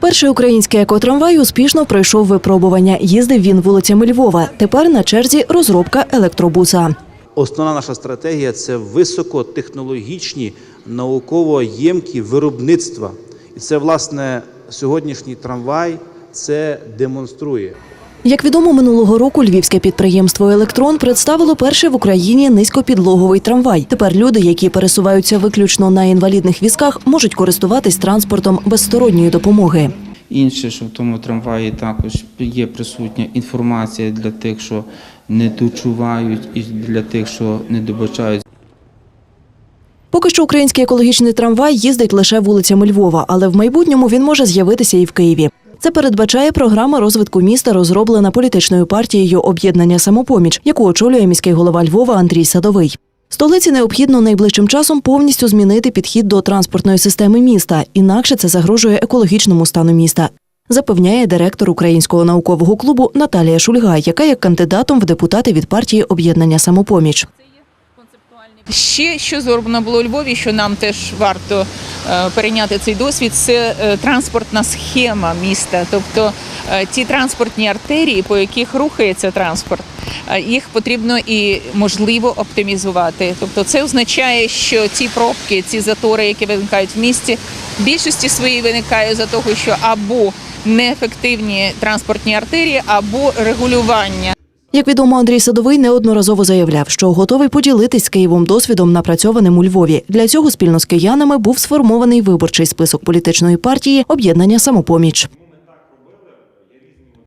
Перший український екотрамвай успішно пройшов випробування. Їздив він вулицями Львова. Тепер на черзі розробка електробуса. Основна наша стратегія це високотехнологічні науково ємкі виробництва. І це, власне, сьогоднішній трамвай це демонструє. Як відомо, минулого року львівське підприємство Електрон представило перший в Україні низькопідлоговий трамвай. Тепер люди, які пересуваються виключно на інвалідних візках, можуть користуватись транспортом без сторонньої допомоги. Інше, що в тому трамваї також є присутня інформація для тих, що не дочувають, і для тих, що не добачають. Поки що український екологічний трамвай їздить лише вулицями Львова, але в майбутньому він може з'явитися і в Києві. Це передбачає програма розвитку міста, розроблена політичною партією об'єднання самопоміч, яку очолює міський голова Львова Андрій Садовий. Столиці необхідно найближчим часом повністю змінити підхід до транспортної системи міста, інакше це загрожує екологічному стану міста. Запевняє директор Українського наукового клубу Наталія Шульга, яка є кандидатом в депутати від партії об'єднання самопоміч. Ще що зроблено було у Львові, що нам теж варто е, перейняти цей досвід, це е, транспортна схема міста. Тобто е, ті транспортні артерії, по яких рухається транспорт, їх потрібно і можливо оптимізувати. Тобто, це означає, що ці пробки, ці затори, які виникають в місті, в більшості своїй виникають за того, що або неефективні транспортні артерії, або регулювання. Як відомо, Андрій Садовий неодноразово заявляв, що готовий поділитись з Києвом досвідом, напрацьованим у Львові. Для цього спільно з киянами був сформований виборчий список політичної партії об'єднання самопоміч.